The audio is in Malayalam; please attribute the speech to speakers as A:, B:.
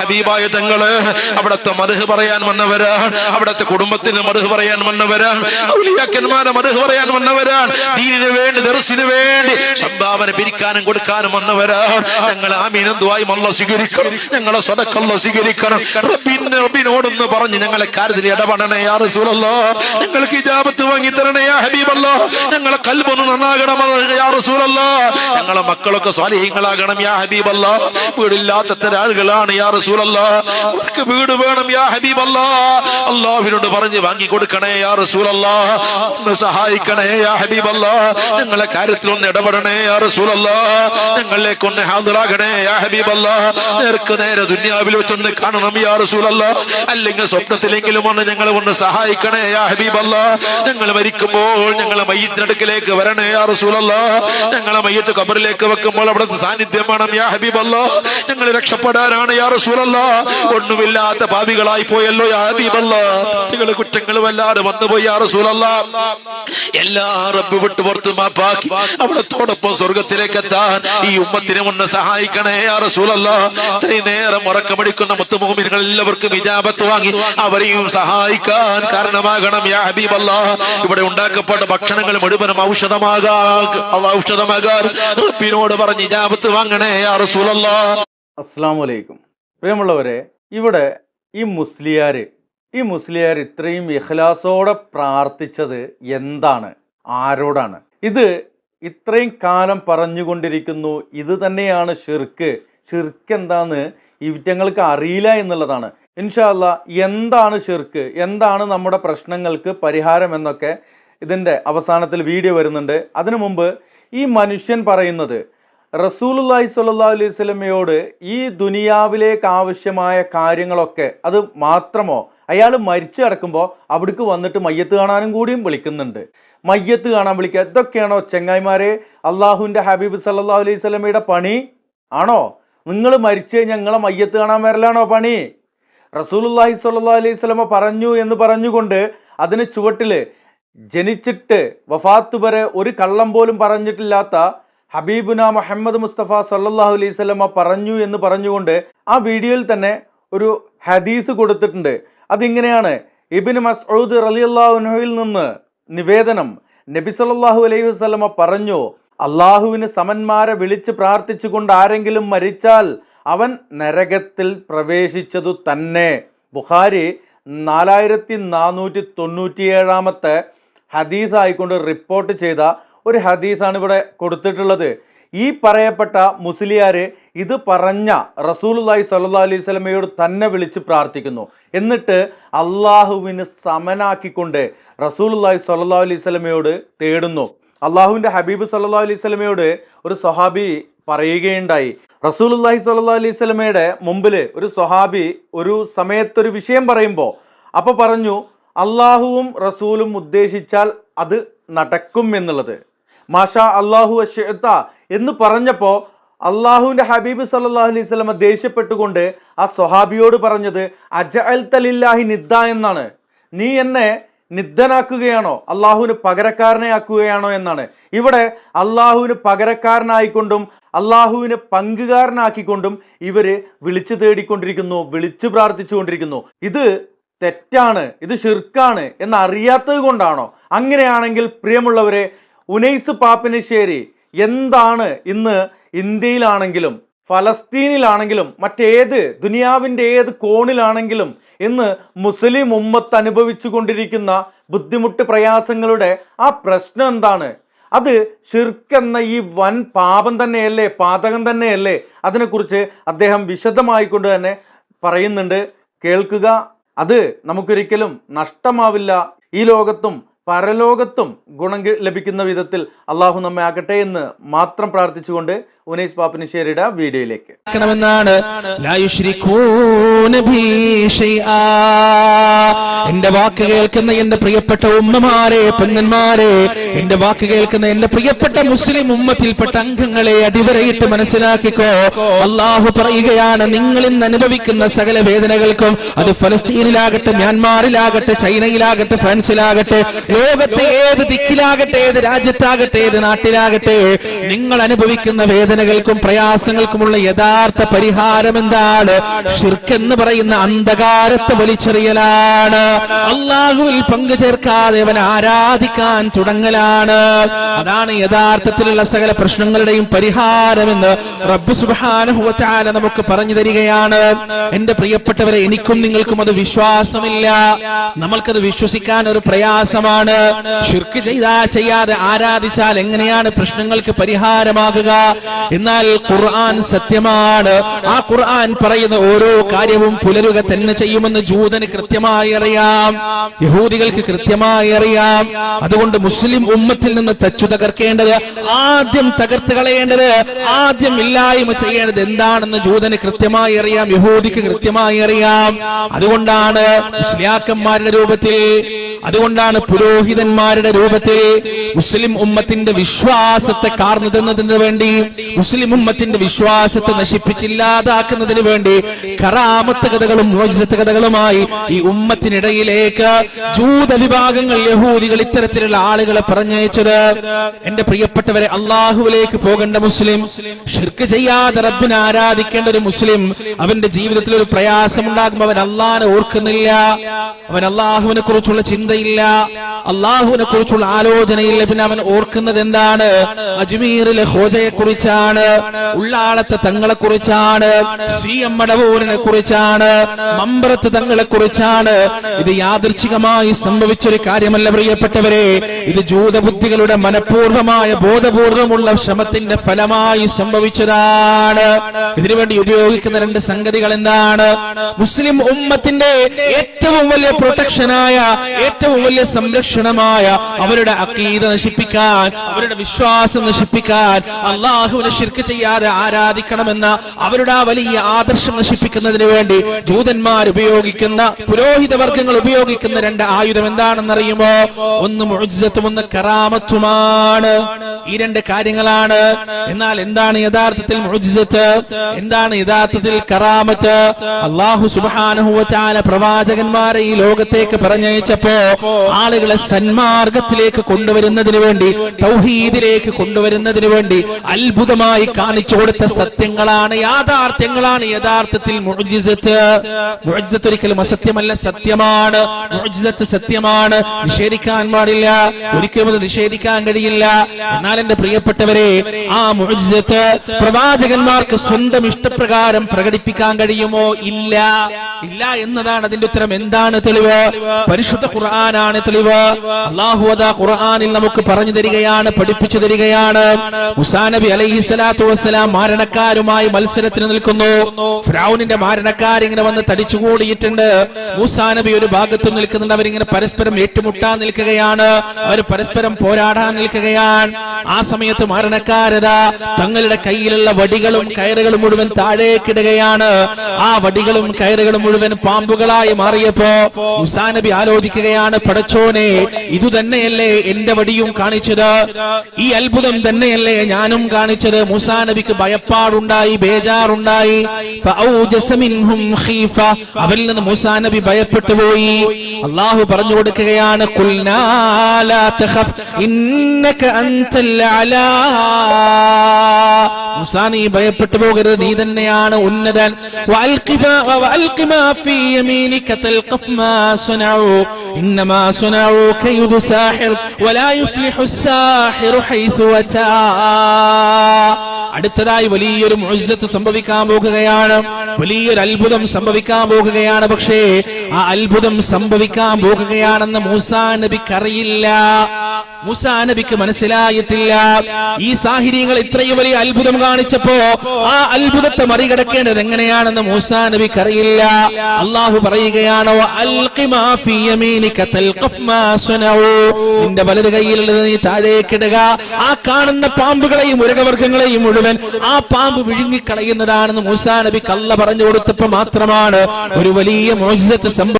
A: ഹബീബായ തങ്ങൾ അവിടത്തെ മധു പറയാൻ വന്നവരാണ് അവിടത്തെ കുടുംബത്തിന് മധു പറയാൻ വന്നവരാണ് ഔലിയാക്കന്മാരെ മധു പറയാൻ വന്നവരാണ് ദീനിന് വേണ്ടി ദർശിന് വേണ്ടി സംഭാവന പിരിക്കാനും കൊടുക്കാനും വന്നവരാണ് ഞങ്ങൾ ആമീനും ദ്വായും അല്ല സ്വീകരിക്കണം ഞങ്ങളെ സദക്കല്ല സ്വീകരിക്കണം. റബ്ബിന്റെ റബ്ബിനോടൊന്ന് പറഞ്ഞ് ഞങ്ങളെ കാര്യത്തിൽ ഇടപെടണേ യാ റസൂലല്ലാ. ഞങ്ങൾക്ക് ഇജാബത്ത് വാങ്ങി തരണേ യാ ഹബീബല്ലാ. ഞങ്ങളെ കൽബൊന്ന് നന്നാകണം യാ ഞങ്ങളെ മക്കളൊക്കെ സ്വാലിഹീങ്ങളാകണം യാ ഹബീബല്ല. വീടില്ലാത്ത എത്ര ആളുകളാണ് യാ റസൂലല്ല. അവർക്ക് വീട് വേണം യാ ഹബീബല്ല. അള്ളാഹുവിനോട് പറഞ്ഞ് വാങ്ങി കൊടുക്കണേ യാ റസൂലല്ല. ഒന്ന് സഹായിക്കണേ യാ ഹബീബല്ല. ഞങ്ങളെ കാര്യത്തിൽ ഒന്ന് ഇടപെടണേ യാ റസൂലല്ല. ഞങ്ങളിലേക്ക് ഒന്ന് ഹാജറാകണേ യാ ഹബീബല്ല. നേർക്ക് നേരെ ദുന്യാവിൽ വെച്ചൊന്ന് കാണണം യാ റസൂലല്ല. അല്ലെങ്കിൽ സ്വപ്നത്തിലെങ്കിലും ഒന്ന് ഞങ്ങളെ ഒന്ന് സഹായിക്കണേ യാ ഹബീബല്ല. ഞങ്ങൾ മരിക്കുമ്പോൾ ഞങ്ങളെ മയ്യത്തിനടുക്കിലേക്ക് വരണേ യാ റസൂലല്ല. ഞങ്ങളെ മയ്യത്ത് കബറിലേക്ക് വെക്കുമ്പോൾ അവിടുത്തെ സാന്നിധ്യം വേണം യാ ഞങ്ങൾ രക്ഷപ്പെടാനാണ് യാ ഒന്നുമില്ലാത്ത പാപികളായി പോയല്ലോ യാ കുറ്റങ്ങൾ വല്ലാതെ വന്നുപോയി യാ എല്ലാ റബ്ബ് വിട്ട് പുറത്ത് മാപ്പാക്കി അവിടത്തോടൊപ്പം സ്വർഗത്തിലേക്ക് എത്താൻ ഈ ഉമ്മത്തിനെ ഒന്ന് സഹായിക്കണേ യാ റസൂലല്ലാ. ഇത്രയും നേരം ഉറക്കമടിക്കുന്ന മുത്തുമോമിനുകൾ എല്ലാവർക്കും വിജാപത്ത് വാങ്ങി അവരെയും സഹായിക്കാൻ കാരണമാകണം യാ ഇവിടെ ഉണ്ടാക്കപ്പെട്ട ഭക്ഷണങ്ങൾ മുഴുവനും ഔഷധമാകാ ഔഷധമാകാൻ റബ്ബിനോട് പറഞ്ഞ് ഇജാപത്ത് വാങ്ങണേ റസൂലല്ലാ.
B: അസ്സാം പ്രിയമുള്ളവരെ ഇവിടെ ഈ മുസ്ലിയാർ ഈ മുസ്ലിയാർ ഇത്രയും ഇഖ്ലാസോടെ പ്രാർത്ഥിച്ചത് എന്താണ്? ആരോടാണ്? ഇത് ഇത്രയും കാലം പറഞ്ഞുകൊണ്ടിരിക്കുന്നു ഇത് തന്നെയാണ് ഷിർക്ക് ഷിർക്ക് എന്താന്ന് ഇവറ്റങ്ങൾക്ക് അറിയില്ല എന്നുള്ളതാണ്. ഇൻഷാല്ല എന്താണ് ഷിർക്ക് എന്താണ് നമ്മുടെ പ്രശ്നങ്ങൾക്ക് പരിഹാരം എന്നൊക്കെ ഇതിന്റെ അവസാനത്തിൽ വീഡിയോ വരുന്നുണ്ട്. അതിനു മുമ്പ് ഈ മനുഷ്യൻ പറയുന്നത് റസൂലുല്ലാഹി സ്വല്ലല്ലാഹു അലൈഹി സ്വലമയോട് ഈ ദുനിയാവിലേക്ക് ആവശ്യമായ കാര്യങ്ങളൊക്കെ അത് മാത്രമോ? അയാൾ മരിച്ചു കിടക്കുമ്പോൾ അവിടേക്ക് വന്നിട്ട് മയ്യത്ത് കാണാനും കൂടിയും വിളിക്കുന്നുണ്ട്. മയ്യത്ത് കാണാൻ വിളിക്കുക. ഇതൊക്കെയാണോ ചെങ്ങായിമാരെ? അള്ളാഹുവിന്റെ ഹബീബ് സല്ലാ അലൈഹി സ്വലമയുടെ പണി ആണോ? നിങ്ങൾ മരിച്ച് ഞങ്ങളെ മയ്യത്ത് കാണാൻ വരലാണോ പണി? റസൂലുല്ലാഹി സ്വല്ലാ അലൈഹി സ്വലമ പറഞ്ഞു എന്ന് പറഞ്ഞുകൊണ്ട് അതിന് ചുവട്ടിൽ ജനിച്ചിട്ട് വഫാത്ത് വരെ ഒരു കള്ളം പോലും പറഞ്ഞിട്ടില്ലാത്ത ഹബീബുന മുഹമ്മദ് മുസ്തഫ സല്ലാഹു അലൈഹി സ്വലമ പറഞ്ഞു എന്ന് പറഞ്ഞുകൊണ്ട് ആ വീഡിയോയിൽ തന്നെ ഒരു ഹദീസ് കൊടുത്തിട്ടുണ്ട്. അതിങ്ങനെയാണ് ഇബിൻ മസ്ഊദ് റളിയല്ലാഹുവിൽ നിന്ന് നിവേദനം നബി സല്ലാഹു അലൈഹി വസ്ലമ പറഞ്ഞു അള്ളാഹുവിന് സമന്മാരെ വിളിച്ച് പ്രാർത്ഥിച്ചുകൊണ്ട് ആരെങ്കിലും മരിച്ചാൽ അവൻ നരകത്തിൽ പ്രവേശിച്ചതു തന്നെ. ബുഖാരി നാലായിരത്തി നാനൂറ്റി തൊണ്ണൂറ്റിയേഴാമത്തെ ഹദീസായിക്കൊണ്ട് റിപ്പോർട്ട് ചെയ്ത ഒരു ഹദീസാണ് ഇവിടെ കൊടുത്തിട്ടുള്ളത്. ഈ പറയപ്പെട്ട മുസ്ലിയാർ ഇത് പറഞ്ഞ റസൂലുല്ലാഹി സല്ലാ അലൈഹി സ്വലമയോട് തന്നെ വിളിച്ച് പ്രാർത്ഥിക്കുന്നു. എന്നിട്ട് അള്ളാഹുവിന് സമനാക്കിക്കൊണ്ട് റസൂലുല്ലാഹി സല്ലാ അലൈഹി സ്വലമയോട് തേടുന്നു. അള്ളാഹുവിന്റെ ഹബീബ് സല്ലല്ലാഹു അലൈഹി സ്വലമയോട് ഒരു സ്വഹാബി പറയുകയുണ്ടായി. റസൂലുല്ലാഹി സല്ലാ അലൈഹി സ്വലമയുടെ മുമ്പിൽ ഒരു സ്വഹാബി ഒരു സമയത്തൊരു വിഷയം പറയുമ്പോൾ അപ്പോൾ പറഞ്ഞു അള്ളാഹുവും റസൂലും ഉദ്ദേശിച്ചാൽ അത് നടക്കും എന്നുള്ളത്. മാഷാ അള്ളാഹു അഷത്ത എന്ന് പറഞ്ഞപ്പോൾ അള്ളാഹുവിന്റെ ഹബീബ് സല്ലല്ലാഹു അലൈഹി സ്വലമ ദേഷ്യപ്പെട്ടുകൊണ്ട് ആ സ്വഹാബിയോട് പറഞ്ഞത് അജ അൽ തലില്ലാഹി നിദ്ദ എന്നാണ്. നീ എന്നെ നിദ്ദനാക്കുകയാണോ അള്ളാഹുവിന് പകരക്കാരനെ ആക്കുകയാണോ എന്നാണ്. ഇവിടെ അള്ളാഹുവിന് പകരക്കാരനായിക്കൊണ്ടും അള്ളാഹുവിന് പങ്കുകാരനാക്കിക്കൊണ്ടും ഇവർ വിളിച്ചു തേടിക്കൊണ്ടിരിക്കുന്നു വിളിച്ചു പ്രാർത്ഥിച്ചുകൊണ്ടിരിക്കുന്നു. ഇത് തെറ്റാണ് ഇത് ഷിർക്കാണ് എന്നറിയാത്തത് കൊണ്ടാണോ? അങ്ങനെയാണെങ്കിൽ പ്രിയമുള്ളവരെ ഉനൈസ് പാപ്പിനിശ്ശേരി എന്താണ് ഇന്ന് ഇന്ത്യയിലാണെങ്കിലും ഫലസ്തീനിലാണെങ്കിലും മറ്റേത് ദുനിയാവിന്റെ ഏത് കോണിലാണെങ്കിലും ഇന്ന് മുസ്ലിം ഉമ്മത്ത് അനുഭവിച്ചു കൊണ്ടിരിക്കുന്ന ബുദ്ധിമുട്ട് പ്രയാസങ്ങളുടെ ആ പ്രശ്നം എന്താണ്? അത് ഷിർക്കെന്ന ഈ വൻ പാപം തന്നെയല്ലേ പാതകം തന്നെയല്ലേ? അതിനെക്കുറിച്ച് അദ്ദേഹം വിശദമായി കൊണ്ട് തന്നെ പറയുന്നുണ്ട്. കേൾക്കുക. അത് നമുക്കൊരിക്കലും നഷ്ടമാവില്ല. ഈ ലോകത്തും പരലോകത്തും ഗുണം ലഭിക്കുന്ന വിധത്തിൽ അള്ളാഹു നമ്മെ ആകട്ടെ എന്ന് മാത്രം പ്രാർത്ഥിച്ചുകൊണ്ട് ഉനൈസ് പാപ്പിനിശ്ശേരിയുടെ വീഡിയോയിലേക്ക്.
C: എന്റെ വാക്ക് കേൾക്കുന്ന എന്റെ പ്രിയപ്പെട്ട ഉമ്മമാരെ പെണ്ണന്മാരെ എന്റെ വാക്ക് കേൾക്കുന്ന എന്റെ പ്രിയപ്പെട്ട മുസ്ലിം ഉമ്മത്തിൽപ്പെട്ട അംഗങ്ങളെ അടിവരയിട്ട് മനസ്സിലാക്കിക്കോ. അള്ളാഹു പറയുകയാണ് നിങ്ങൾ ഇന്ന് അനുഭവിക്കുന്ന സകല വേദനകൾക്കും അത് ഫലസ്തീനിലാകട്ടെ മ്യാൻമാറിലാകട്ടെ ചൈനയിലാകട്ടെ ഫ്രാൻസിലാകട്ടെ ലോകത്തെ ഏത് ദിക്കിലാകട്ടെ ഏത് രാജ്യത്താകട്ടെ ഏത് നാട്ടിലാകട്ടെ നിങ്ങൾ അനുഭവിക്കുന്ന വേദന വേദനകൾക്കും പ്രയാസങ്ങൾക്കുമുള്ള യഥാർത്ഥ പരിഹാരം എന്താണ്? ഷിർക്കെന്ന് പറയുന്ന അന്ധകാരത്തെ വലിച്ചെറിയലാണ്. അള്ളാഹുവിൽ പങ്കു ചേർക്കാതെ അവൻ ആരാധിക്കാൻ തുടങ്ങലാണ്. അതാണ് യഥാർത്ഥത്തിലുള്ള സകല പ്രശ്നങ്ങളുടെയും പരിഹാരമെന്ന് റബ്ബ് സുബാനുഹുവത്താല നമുക്ക് പറഞ്ഞു തരികയാണ്. എന്റെ പ്രിയപ്പെട്ടവരെ എനിക്കും നിങ്ങൾക്കും അത് വിശ്വാസമില്ല. നമ്മൾക്കത് വിശ്വസിക്കാൻ ഒരു പ്രയാസമാണ്. ഷിർക്ക് ചെയ്താ ചെയ്യാതെ ആരാധിച്ചാൽ എങ്ങനെയാണ് പ്രശ്നങ്ങൾക്ക് പരിഹാരമാകുക? എന്നാൽ ഖുർആൻ സത്യമാണ്. ആ ഖുർആൻ പറയുന്ന ഓരോ കാര്യവും പുലരുക തന്നെ ചെയ്യുമെന്ന് ജൂതന് കൃത്യമായി അറിയാം. യഹൂദികൾക്ക് കൃത്യമായി അറിയാം. അതുകൊണ്ട് മുസ്ലിം ഉമ്മത്തിൽ നിന്ന് തച്ചു തകർക്കേണ്ടത് ആദ്യം തകർത്ത് കളയേണ്ടത് ആദ്യം ഇല്ലായ്മ ചെയ്യേണ്ടത് എന്താണെന്ന് ജൂതന് കൃത്യമായി അറിയാം യഹൂദിക്ക് കൃത്യമായി അറിയാം. അതുകൊണ്ടാണ് മുസ്ലിയാക്കന്മാരുടെ രൂപത്തിൽ അതുകൊണ്ടാണ് പുരോഹിതന്മാരുടെ രൂപത്തിൽ മുസ്ലിം ഉമ്മത്തിന്റെ വിശ്വാസത്തെ കാർന്നു തന്നതിന് വേണ്ടി മുസ്ലിം ഉമ്മത്തിന്റെ വിശ്വാസത്തെ നശിപ്പിച്ചില്ലാതാക്കുന്നതിന് വേണ്ടി കറാമത്ത് കഥകളും മോചിതത്ത് കഥകളുമായി ഈ ഉമ്മത്തിനിടയിലേക്ക് ജൂത വിഭാഗങ്ങൾ യഹൂദികൾ ഇത്തരത്തിലുള്ള ആളുകളെ പറഞ്ഞയച്ചത്. എന്റെ പ്രിയപ്പെട്ടവരെ അള്ളാഹുവിലേക്ക് പോകേണ്ട മുസ്ലിം ഷിർക്ക് ചെയ്യാതെ റബ്ബിനെ ആരാധിക്കേണ്ട ഒരു മുസ്ലിം അവന്റെ ജീവിതത്തിൽ ഒരു പ്രയാസം ഉണ്ടാകുമ്പോൾ അവൻ അള്ളാഹിനെ ഓർക്കുന്നില്ല. അവൻ അള്ളാഹുവിനെ കുറിച്ചുള്ള ചിന്തയില്ല. അള്ളാഹുവിനെ കുറിച്ചുള്ള ആലോചനയില്ല. പിന്നെ അവൻ ഓർക്കുന്നത് എന്താണ്? അജ്മീറിലെ ഹോജയെ കുറിച്ചാണ് ഉള്ളാളത്തെ തങ്ങളെ കുറിച്ചാണ്. സി എം മടവൂരിനെ കുറിച്ചാണ്. മമ്പറത്ത് തങ്ങളെ കുറിച്ചാണ്. ഇത് യാദൃച്ഛികമായി സംഭവിച്ചൊരു കാര്യമല്ല പ്രിയപ്പെട്ടവരെ. ഇത് ജൂതബുദ്ധികളുടെ മനഃപൂർവമായ ബോധപൂർവമുള്ള ശ്രമത്തിന്റെ ഫലമായി സംഭവിച്ചതാണ്. ഇതിനുവേണ്ടി ഉപയോഗിക്കുന്ന രണ്ട് സംഗതികൾ എന്താണ്? മുസ്ലിം ഉമ്മത്തിന്റെ ഏറ്റവും വലിയ പ്രൊട്ടക്ഷനായ ഏറ്റവും വലിയ സംരക്ഷണമായ അവരുടെ അക്കീത നശിപ്പിക്കാൻ അവരുടെ വിശ്വാസം നശിപ്പിക്കാൻ അള്ളാഹുവിനെ ശിർക്ക് ചെയ്യാതെ ആരാധിക്കണമെന്ന അവരുടെ ആ വലിയ ആദർശം നശിപ്പിക്കുന്നതിന് വേണ്ടി ജൂതന്മാർ ഉപയോഗിക്കുന്ന പുരോഹിത വർഗങ്ങൾ ഉപയോഗിക്കുന്ന രണ്ട് ആയുധം എന്താണെന്നറിയുമോ? ഒന്ന് മുഴുജത്തും ഒന്ന് കറാമത്തുമാണ്. ഈ രണ്ട് കാര്യങ്ങളാണ്. എന്നാൽ എന്താണ് യഥാർത്ഥത്തിൽ മുഴുജിസത്ത് എന്താണ് യഥാർത്ഥത്തിൽ കറാമത്ത്? അള്ളാഹു സുബാനുഹുവറ്റാല പ്രവാചകന്മാരെ ഈ ലോകത്തേക്ക് പറഞ്ഞയച്ചപ്പോ ആളുകളെ സന്മാർഗത്തിലേക്ക് കൊണ്ടുവരുന്നതിന് വേണ്ടി തൗഹീദിലേക്ക് കൊണ്ടുവരുന്നതിന് വേണ്ടി അത്ഭുതമായി കാണിച്ചു കൊടുത്ത സത്യങ്ങളാണ് യാഥാർത്ഥ്യങ്ങളാണ് യഥാർത്ഥത്തിൽ മുഴുജിസത്ത് ഒരിക്കലും അസത്യമല്ല സത്യമാണ്. മുഴുജിസത്ത് സത്യമാണ്. നിഷേധിക്കാൻ പാടില്ല. ഒരിക്കലും അത് നിഷേധിക്കാൻ കഴിയില്ല. എന്നാൽ എന്റെ പ്രിയപ്പെട്ടവരെ ആ മുഴുജിസത്ത് പ്രവാചകന്മാർക്ക് സ്വന്തം ഇഷ്ടപ്രകാരം പ്രകടിപ്പിക്കാൻ കഴിയുമോ? ഇല്ല. ഇല്ല എന്നതാണ് അതിന്റെ ഉത്തരം. എന്താണ് തെളിവ്? പരിശുദ്ധ ഖുർആനാണ് തെളിവ്. അള്ളാഹു ഖുർആനിൽ നമുക്ക് പറഞ്ഞു തരികയാണ് പഠിപ്പിച്ചു തരികയാണ്. മുസാ നബി അലൈഹി സ്വലാത്തു വസ്സലാം മാരണക്കാരുമായി മത്സരത്തിന് നിൽക്കുന്നു. ഫ്രൗണിന്റെ മാരണക്കാരിങ്ങനെ വന്ന് തടിച്ചുകൂടിയിട്ടുണ്ട് മൂസാ നബി ഒരു ഭാഗത്ത് നിൽക്കുന്നുണ്ട്. അവരിങ്ങനെ പരസ്പരം ഏറ്റുമുട്ടാൻ നിൽക്കുകയാണ്. അവർ പരസ്പരം പോരാടാൻ നിൽക്കുകയാണ്. ആ സമയത്ത് മരണക്കാരത തങ്ങളുടെ കയ്യിലുള്ള വടികളും കയറുകളും മുഴുവൻ താഴേക്കിടുകയാണ് ആ വടികളും കയറുകളും മുഴുവൻ പാമ്പുകളായി മാറിയപ്പോ മുസാ നബി ആലോചിക്കുകയാണ് പടച്ചോനെ ഇതു തന്നെയല്ലേ എന്റെ വടിയും കാണിച്ചത്? ഈ അത്ഭുതം തന്നെയല്ലേ ഞാനും കാണിച്ചത്? മുസാ നബിക്ക് ഭയപ്പാടുണ്ടായി ബേജാറുണ്ടായി. അവരിൽ നിന്ന് മൂസാ നബി ഭയപ്പെട്ടു പോയി. അള്ളാഹു പറഞ്ഞു കൊടുക്കുകയാണ് മുസാ നീ ഭയപ്പെട്ടു പോകരുത് നീ തന്നെയാണ് ഉന്നതൻ. ولا يفلح الساحر മാ ഫീ അടുത്തതായി വലിയൊരു മുഴുസത്ത് സംഭവിക്കാൻ പോകുകയാണ്. വലിയൊരു അത്ഭുതം സംഭവിക്കാൻ പോകുകയാണ്. പക്ഷേ ആ അത്ഭുതം സംഭവിക്കാൻ പോകുകയാണെന്ന് മൂസാ നബിക്ക് അറിയില്ല മൂസാ നബിക്ക് മനസ്സിലായിട്ടില്ല. ഈ സാഹചര്യങ്ങൾ ഇത്രയും വലിയ അത്ഭുതം കാണിച്ചപ്പോ ആ അത്ഭുതത്തെ മറികടക്കേണ്ടത് എങ്ങനെയാണെന്ന് മൂസാ നബിക്ക് അറിയില്ല അള്ളാഹു പറയുകയാണോ നിന്റെ വലത് കൈയിലുള്ളത് നീ താഴേക്കിടുക ആ കാണുന്ന പാമ്പുകളെയും ഉരകവർഗങ്ങളെയും മുഴുവൻ ആ പാമ്പ് വിഴുങ്ങിക്കളയുന്നതാണെന്ന് മൂസാ നബി കള്ള പറഞ്ഞു കൊടുത്തപ്പോ മാത്രമാണ് ഒരു വലിയ മോചിതത്തെ സംഭവം